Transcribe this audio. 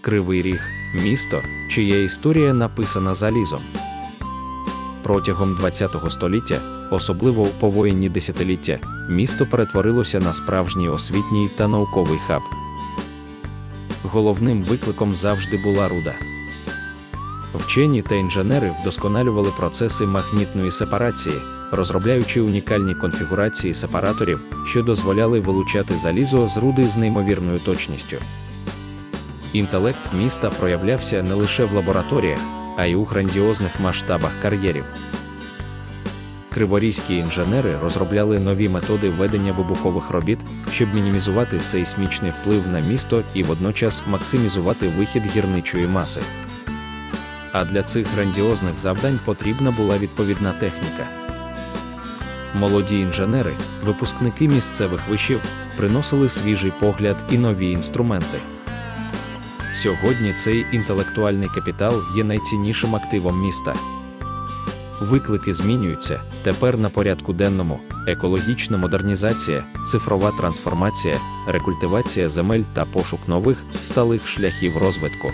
Кривий Ріг місто, чия історія написана залізом. Протягом ХХ століття, особливо у повоєнні десятиліття, місто перетворилося на справжній освітній та науковий хаб. Головним викликом завжди була руда. Вчені та інженери вдосконалювали процеси магнітної сепарації, розробляючи унікальні конфігурації сепараторів, що дозволяли вилучати залізо з руди з неймовірною точністю. Інтелект міста проявлявся не лише в лабораторіях, а й у грандіозних масштабах кар'єрів. Криворізькі інженери розробляли нові методи ведення вибухових робіт, щоб мінімізувати сейсмічний вплив на місто і водночас максимізувати вихід гірничої маси. А для цих грандіозних завдань потрібна була відповідна техніка. Молоді інженери, випускники місцевих вишів, приносили свіжий погляд і нові інструменти. Сьогодні цей інтелектуальний капітал є найціннішим активом міста. Виклики змінюються. Тепер на порядку денному екологічна модернізація, цифрова трансформація, рекультивація земель та пошук нових сталих шляхів розвитку.